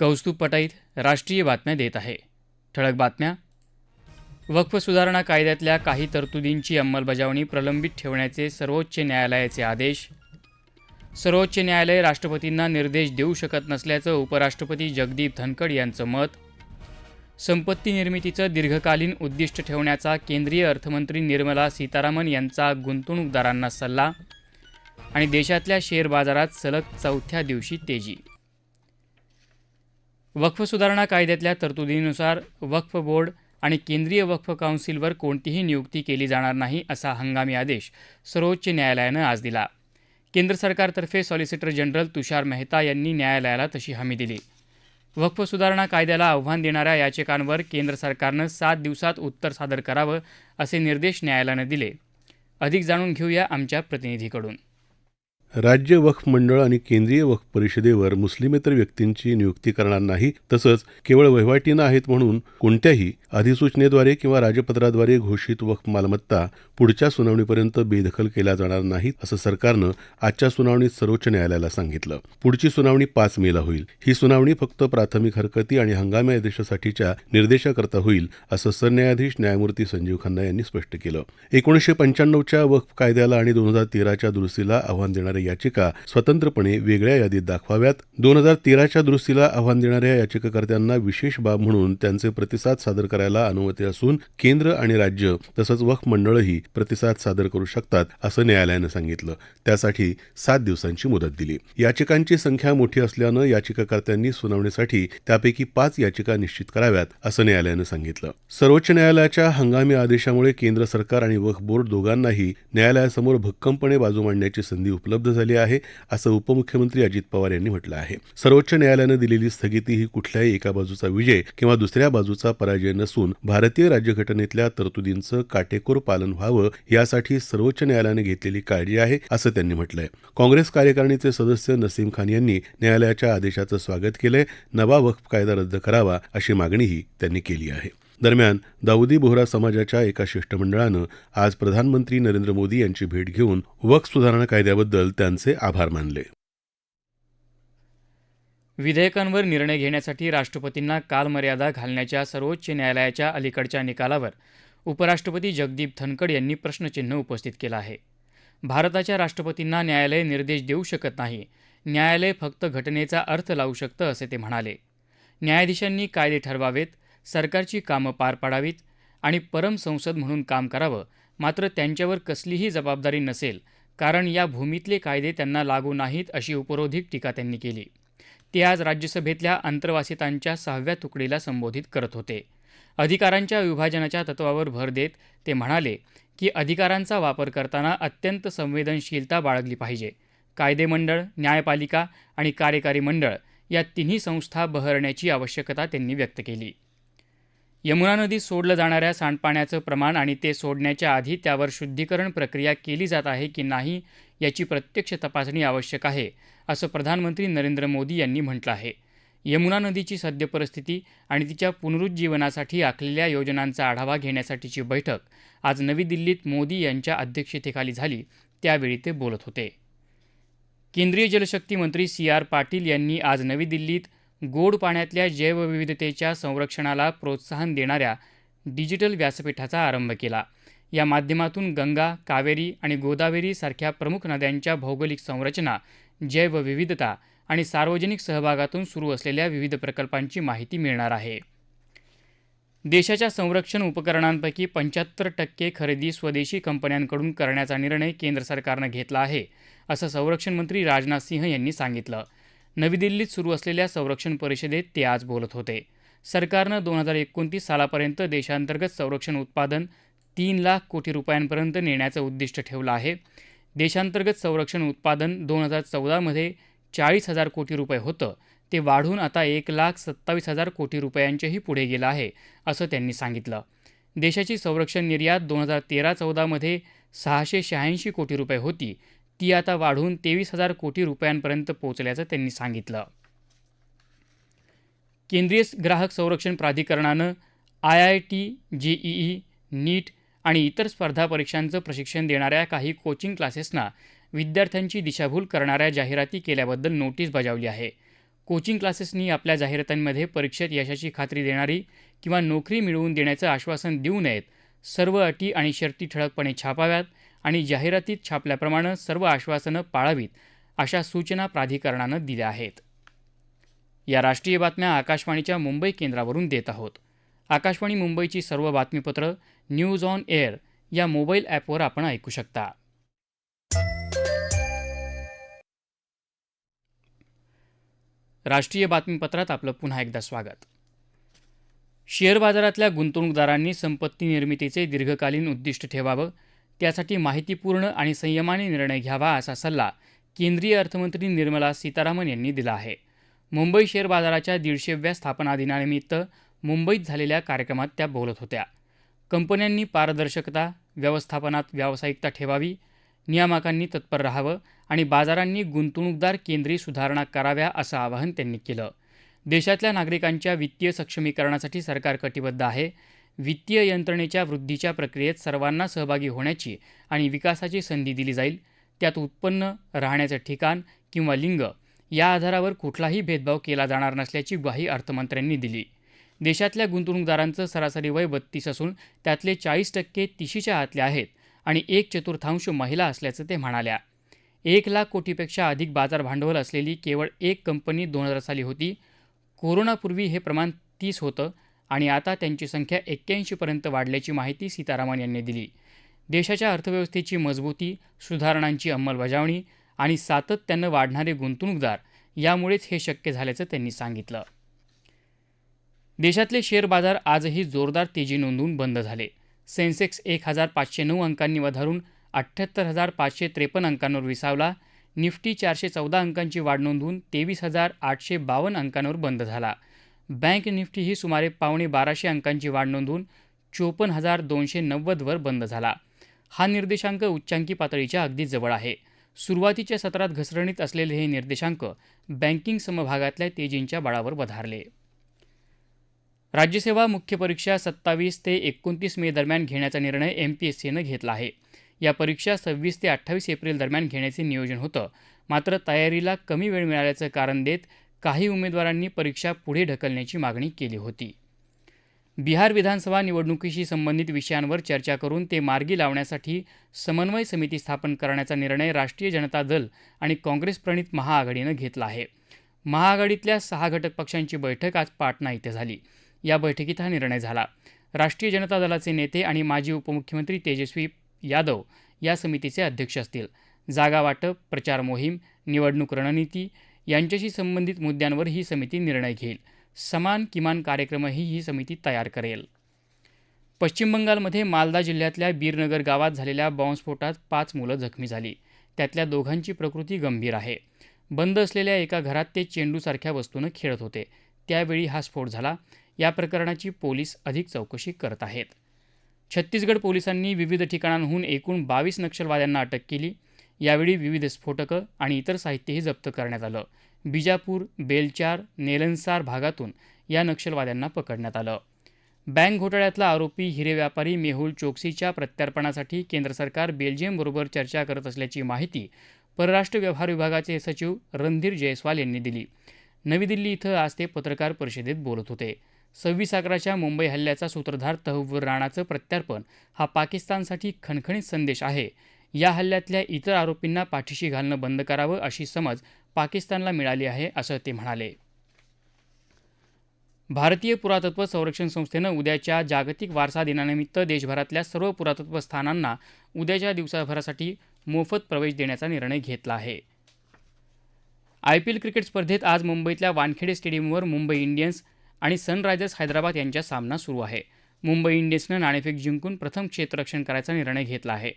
कौस्तुभ पटाईत राष्ट्रीय बातम्या देत आहे. ठळक बातम्या. वक्फ सुधारणा कायद्यातल्या काही तरतुदींची अंमलबजावणी प्रलंबित ठेवण्याचे सर्वोच्च न्यायालयाचे आदेश. सर्वोच्च न्यायालय राष्ट्रपतींना निर्देश देऊ शकत नसल्याचं उपराष्ट्रपती जगदीप धनखड यांचं मत. संपत्ती निर्मितीचं दीर्घकालीन उद्दिष्ट ठेवण्याचा केंद्रीय अर्थमंत्री निर्मला सीतारामन यांचा गुंतवणूकदारांना सल्ला. आणि देशातल्या शेअर बाजारात सलग चौथ्या दिवशी तेजी. वक्फ सुधारणा कायद्यातल्या तरतुदीनुसार वक्फ बोर्ड आणि केंद्रीय वक्फ काउन्सिलवर कोणतीही नियुक्ती केली जाणार नाही असा हंगामी आदेश सर्वोच्च न्यायालयानं आज दिला. केंद्र सरकारतर्फे सॉलिसिटर जनरल तुषार मेहता यांनी न्यायालयाला तशी हमी दिली. वक्फ सुधारणा कायद्याला आव्हान देणाऱ्या याचिकांवर केंद्र सरकारनं सात दिवसात उत्तर सादर करावं असे निर्देश न्यायालयानं दिले. अधिक जाणून घेऊया आमच्या प्रतिनिधीकडून. राज्य वक्फ मंडळ आणि केंद्रीय वक्फ परिषदेवर मुस्लिमेतर व्यक्तींची नियुक्ती करणार नाही तसंच केवळ वहिवाटीनं आहेत म्हणून कोणत्याही अधिसूचनेद्वारे किंवा राजपत्राद्वारे घोषित वक्फ मालमत्ता पुढच्या सुनावणीपर्यंत बेदखल केल्या जाणार नाहीत असं सरकारनं आजच्या सुनावणीत सर्वोच्च न्यायालयाला सांगितलं. पुढची सुनावणी पाच मेला होईल. ही सुनावणी फक्त प्राथमिक हरकती आणि हंगामी आदेशासाठीच्या निर्देशाकरता होईल असं सरन्यायाधीश न्यायमूर्ती संजीव खन्ना यांनी स्पष्ट केलं. एकोणीसशे पंच्याण्णवच्या वक्फ कायद्याला आणि दोन हजार तेराच्या दुरुस्तीला आव्हान देणारे करणाऱ्या याचिका स्वतंत्रपणे वेगळ्या यादीत दाखवाव्यात. दोन हजार तेराच्या दुरुस्तीला आव्हान देणाऱ्या याचिकाकर्त्यांना विशेष बाब म्हणून त्यांचे प्रतिसाद सादर करायला अनुमती असून केंद्र आणि राज्य तसंच वक्फ मंडळही प्रतिसाद सादर करू शकतात असं न्यायालयानं सांगितलं. त्यासाठी सात दिवसांची मुदत दिली. याचिकांची संख्या मोठी असल्यानं याचिकाकर्त्यांनी सुनावणीसाठी त्यापैकी पाच याचिका निश्चित कराव्यात असं न्यायालयानं सांगितलं. सर्वोच्च न्यायालयाच्या हंगामी आदेशामुळे केंद्र सरकार आणि वक्फ बोर्ड दोघांनाही न्यायालयासमोर भक्कमपणे बाजू मांडण्याची संधी उपलब्ध झाली आहे असं उपमुख्यमंत्री अजित पवार यांनी म्हटलं आहे. सर्वोच्च न्यायालयानं दिलेली स्थगिती ही कुठल्याही एका बाजूचा विजय किंवा दुसऱ्या बाजूचा पराजय नसून भारतीय राज्यघटनेतल्या तरतुदींचं काटेकोर पालन व्हावं यासाठी सर्वोच्च न्यायालयानं घेतलेली काळजी आहे असं त्यांनी म्हटलंय. काँग्रेस कार्यकारिणीचे सदस्य नसीम खान यांनी न्यायालयाच्या आदेशाचं स्वागत केलंय नवा वक्फ कायदा रद्द करावा अशी मागणीही त्यांनी केली आहे. दरम्यान दाऊदी बोहरा समाजाच्या एका शिष्टमंडळानं आज प्रधानमंत्री नरेंद्र मोदी यांची भेट घेऊन वक्फ सुधारणा कायद्याबद्दल त्यांचे आभार मानले. विधेयकांवर निर्णय घेण्यासाठी राष्ट्रपतींना कालमर्यादा घालण्याच्या सर्वोच्च न्यायालयाच्या अलीकडच्या निकालावर उपराष्ट्रपती जगदीप धनखड यांनी प्रश्नचिन्ह उपस्थित केलं आहे. भारताच्या राष्ट्रपतींना न्यायालय निर्देश देऊ शकत नाही. न्यायालय फक्त घटनेचा अर्थ लावू शकतं असे ते म्हणाले. न्यायाधीशांनी कायदे ठरवावेत सरकारची कामं पार पाडावीत आणि परम संसद म्हणून काम करावं मात्र त्यांच्यावर कसलीही जबाबदारी नसेल कारण या भूमीतले कायदे त्यांना लागू नाहीत अशी उपरोधिक टीका त्यांनी केली. ते आज राज्यसभेतल्या अंतर्वासितांच्या सहाव्या तुकडीला संबोधित करत होते. अधिकारांच्या विभाजनाच्या तत्वावर भर देत ते म्हणाले की अधिकारांचा वापर करताना अत्यंत संवेदनशीलता बाळगली पाहिजे. कायदेमंडळ न्यायपालिका आणि कार्यकारी मंडळ या तिन्ही संस्था बहरण्याची आवश्यकता त्यांनी व्यक्त केली. यमुना नदीत सोडलं जाणाऱ्या सांडपाण्याचं प्रमाण आणि ते सोडण्याच्या आधी त्यावर शुद्धीकरण प्रक्रिया केली जात आहे की नाही याची प्रत्यक्ष तपासणी आवश्यक आहे असं प्रधानमंत्री नरेंद्र मोदी यांनी म्हटलं आहे. यमुना नदीची सद्य परिस्थिती आणि तिच्या पुनरुज्जीवनासाठी आखलेल्या योजनांचा आढावा घेण्यासाठीची बैठक आज नवी दिल्लीत मोदी यांच्या अध्यक्षतेखाली झाली त्यावेळी ते बोलत होते. केंद्रीय जलशक्ती मंत्री सी आर पाटील यांनी आज नवी दिल्लीत गोड पाण्यातल्या जैवविविधतेच्या संरक्षणाला प्रोत्साहन देणाऱ्या डिजिटल व्यासपीठाचा आरंभ केला. या माध्यमातून गंगा कावेरी आणि गोदावेरी सारख्या प्रमुख नद्यांच्या भौगोलिक संरचना जैवविविधता आणि सार्वजनिक सहभागातून सुरू असलेल्या विविध प्रकल्पांची माहिती मिळणार आहे. देशाच्या संरक्षण उपकरणांपैकी पंच्याहत्तर टक्के खरेदी स्वदेशी कंपन्यांकडून करण्याचा निर्णय केंद्र सरकारनं घेतला आहे असं संरक्षण मंत्री राजनाथ सिंह यांनी सांगितलं. नवी दिल्लीत सुरू असलेल्या संरक्षण परिषदेत ते आज बोलत होते. सरकारनं दोन हजार एकोणतीस सालापर्यंत देशांतर्गत संरक्षण उत्पादन तीन लाख कोटी रुपयांपर्यंत नेण्याचं उद्दिष्ट ठेवलं आहे. देशांतर्गत संरक्षण उत्पादन दोन हजार चौदामध्ये चाळीस हजार कोटी रुपये होतं. ते वाढून आता एक लाख सत्तावीस हजार कोटी रुपयांच्याही पुढे गेलं आहे असं त्यांनी सांगितलं. देशाची संरक्षण निर्यात दोन हजार तेरा चौदामध्ये सहाशे शहाऐंशी कोटी रुपये होती. ती आता वाढून तेवीस हजार कोटी रुपयांपर्यंत पोहोचल्याचं त्यांनी सांगितलं. केंद्रीय ग्राहक संरक्षण प्राधिकरणानं I I T JEE NEET आणि इतर स्पर्धा परीक्षांचं प्रशिक्षण देणाऱ्या काही कोचिंग क्लासेसना विद्यार्थ्यांची दिशाभूल करणाऱ्या जाहिराती केल्याबद्दल नोटीस बजावली आहे. कोचिंग क्लासेसनी आपल्या जाहिरातांमध्ये परीक्षेत यशाची खात्री देणारी किंवा नोकरी मिळवून देण्याचं आश्वासन देऊ नयेत सर्व अटी आणि शर्ती ठळकपणे छापाव्यात आणि जाहिरातीत छापल्याप्रमाणे सर्व आश्वासनं पाळावीत अशा सूचना प्राधिकरणानं दिल्या आहेत. या राष्ट्रीय बातम्या आकाशवाणीच्या मुंबई केंद्रावरून देत आहोत. आकाशवाणी मुंबईची सर्व बातमीपत्र न्यूज ऑन एअर या मोबाईल ॲपवर आपण ऐकू शकता. राष्ट्रीय बातमीपत्रात आपलं पुन्हा एकदा स्वागत. शेअर बाजारातल्या गुंतवणूकदारांनी संपत्ती निर्मितीचे दीर्घकालीन उद्दिष्ट ठेवावं त्यासाठी माहितीपूर्ण आणि संयमाने निर्णय घ्यावा असा सल्ला केंद्रीय अर्थमंत्री निर्मला सीतारामन यांनी दिला आहे. मुंबई शेअर बाजाराच्या दीडशेव्या स्थापना दिनानिमित्त मुंबईत झालेल्या कार्यक्रमात त्या बोलत होत्या. कंपन्यांनी पारदर्शकता व्यवस्थापनात व्यावसायिकता ठेवावी नियामकांनी तत्पर राहावं आणि बाजारांनी गुंतवणूकदार केंद्री सुधारणा कराव्या असं आवाहन त्यांनी केलं. देशातल्या नागरिकांच्या वित्तीय सक्षमीकरणासाठी सरकार कटिबद्ध आहे. वित्तीय यंत्रणेच्या वृद्धीच्या प्रक्रियेत सर्वांना सहभागी होण्याची आणि विकासाची संधी दिली जाईल. त्यात उत्पन्न राहण्याचं ठिकाण किंवा लिंग या आधारावर कुठलाही भेदभाव केला जाणार नसल्याची ग्वाही अर्थमंत्र्यांनी दिली. देशातल्या गुंतवणूकदारांचं सरासरी वय बत्तीस असून त्यातले चाळीस टक्के तिशीच्या आतले आहेत आणि एक चतुर्थांश महिला असल्याचं ते म्हणाल्या. एक लाख कोटीपेक्षा अधिक बाजार भांडवल असलेली केवळ एक कंपनी दोन हजार साली होती. कोरोनापूर्वी हे प्रमाण तीस होतं. आणि आता त्यांची संख्या एक्क्याऐंशीपर्यंत वाढल्याची माहिती सीतारामन यांनी दिली. देशाच्या अर्थव्यवस्थेची मजबूती सुधारणांची अंमलबजावणी आणि सातत्यानं वाढणारे गुंतवणूकदार यामुळेच हे शक्य झाल्याचं त्यांनी सांगितलं. देशातले शेअर बाजार आजही जोरदार तेजी नोंदवून बंद झाले. सेन्सेक्स एक हजार पाचशे नऊ अंकांनी वधारून अठ्ठ्याहत्तर हजार पाचशे त्रेपन्न अंकांवर विसावला. निफ्टी चारशे चौदा अंकांची वाढ नोंदवून तेवीस हजार आठशे बावन्न अंकांवर बंद झाला. बँक निफ्टी ही सुमारे पावणे बाराशे अंकांची वाढ नोंदवून चोपन्न हजार दोनशे नव्वदवर बंद झाला. हा निर्देशांक उच्चांकी पातळीच्या अगदी जवळ आहे. सुरुवातीच्या सत्रात घसरणीत असलेले हे निर्देशांक बँकिंग समभागातल्या तेजींच्या बळावर वधारले. राज्यसेवा मुख्य परीक्षा सत्तावीस ते एकोणतीस मे दरम्यान घेण्याचा निर्णय एम पी एस सीनं घेतला आहे. या परीक्षा सव्वीस ते अठ्ठावीस एप्रिल दरम्यान घेण्याचे नियोजन होतं. मात्र तयारीला कमी वेळ मिळाल्याचं कारण देत काही उमेदवारांनी परीक्षा पुढे ढकलण्याची मागणी केली होती. बिहार विधानसभा निवडणुकीशी संबंधित विषयांवर चर्चा करून ते मार्गी लावण्यासाठी समन्वय समिती स्थापन करण्याचा निर्णय राष्ट्रीय जनता दल आणि काँग्रेस प्रणित महाआघाडीनं घेतला आहे. महाआघाडीतल्या सहा घटक पक्षांची बैठक आज पाटणा इथे झाली. या बैठकीत हा निर्णय झाला. राष्ट्रीय जनता दलाचे नेते आणि माजी उपमुख्यमंत्री तेजस्वी यादव या समितीचे अध्यक्ष असतील. जागा वाटप प्रचार मोहीम निवडणूक रणनीती यांच्याशी संबंधित मुद्द्यांवर ही समिती निर्णय घेईल. समान किमान कार्यक्रमही ही समिती तयार करेल. पश्चिम बंगालमध्ये मालदा जिल्ह्यातल्या बीरनगर गावात झालेल्या बॉम्बस्फोटात पाच मुलं जखमी झाली. त्यातल्या दोघांची प्रकृती गंभीर आहे. बंद असलेल्या एका घरात ते चेंडूसारख्या वस्तूनं खेळत होते. त्यावेळी हा स्फोट झाला. या प्रकरणाची पोलीस अधिक चौकशी करत आहेत. छत्तीसगड पोलिसांनी विविध ठिकाणांहून एकूण बावीस नक्षलवाद्यांना अटक केली. यावेळी विविध स्फोटकं आणि इतर साहित्यही जप्त करण्यात आलं. बिजापूर बेलचार नेलनसार भागातून या नक्षलवाद्यांना पकडण्यात आलं. बँक घोटाळ्यातला आरोपी हिरे व्यापारी मेहुल चोक्सीच्या प्रत्यार्पणासाठी केंद्र सरकार बेल्जियमबरोबर चर्चा करत असल्याची माहिती परराष्ट्र व्यवहार विभागाचे सचिव रणधीर जयस्वाल यांनी दिली. नवी दिल्ली इथं आज ते पत्रकार परिषदेत बोलत होते. सव्वीस अकराच्या मुंबई हल्ल्याचा सूत्रधार तहव्वूर राणाचं प्रत्यार्पण हा पाकिस्तानसाठी खणखणीत संदेश आहे. या हल्ल्यातल्या इतर आरोपींना पाठीशी घालणं बंद करावं अशी समज पाकिस्तानला मिळाली आहे असं ते म्हणाले. भारतीय पुरातत्व संरक्षण संस्थेनं उद्याच्या जागतिक वारसा दिनानिमित्त देशभरातल्या सर्व पुरातत्व स्थानांना उद्याच्या दिवसाभरासाठी मोफत प्रवेश देण्याचा निर्णय घेतला आहे. आय पी एल क्रिकेट स्पर्धेत आज मुंबईतल्या वानखेडे स्टेडियमवर मुंबई इंडियन्स आणि सनरायझर्स हैदराबाद यांच्या सामना सुरू आहे. मुंबई इंडियन्सनं नाणेफेक जिंकून प्रथम क्षेत्ररक्षण करायचा निर्णय घेतला आहे.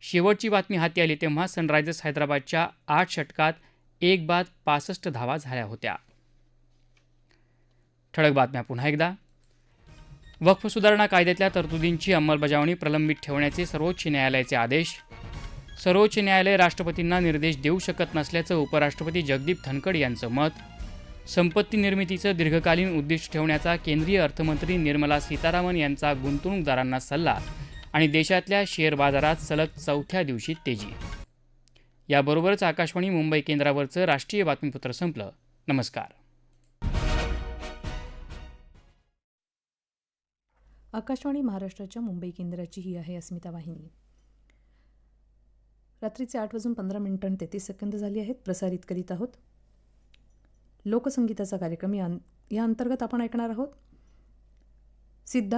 शेवटची बातमी हाती आली तेव्हा सनरायझर्स हैदराबादच्या आठ षटकात एक बाद पासष्ट धावा झाल्या होत्या. ठळक बातम्या पुन्हा एकदा. वक्फ सुधारणा कायद्यातल्या तरतुदींची अंमलबजावणी प्रलंबित ठेवण्याचे सर्वोच्च न्यायालयाचे आदेश. सर्वोच्च न्यायालय राष्ट्रपतींना निर्देश देऊ शकत नसल्याचं उपराष्ट्रपती जगदीप धनखड यांचं मत. संपत्ती निर्मितीचं दीर्घकालीन उद्दिष्ट ठेवण्याचा केंद्रीय अर्थमंत्री निर्मला सीतारामन यांचा गुंतवणूकदारांना सल्ला. आणि देशातल्या शेअर बाजारात सलग चौथ्या दिवशी तेजी. याबरोबरच आकाशवाणी मुंबई केंद्रावरचं राष्ट्रीय बातमीपत्र संपलं. नमस्कार. आकाशवाणी महाराष्ट्राच्या मुंबई केंद्राची ही आहे अस्मिता वाहिनी. रात्रीचे आठ वाजून पंधरा मिनिटं आणि तेहतीस सेकंद झाली आहेत. प्रसारित करीत आहोत लोकसंगीताचा कार्यक्रम या या अंतर्गत आपण ऐकणार आहोत. सिद्धार्थ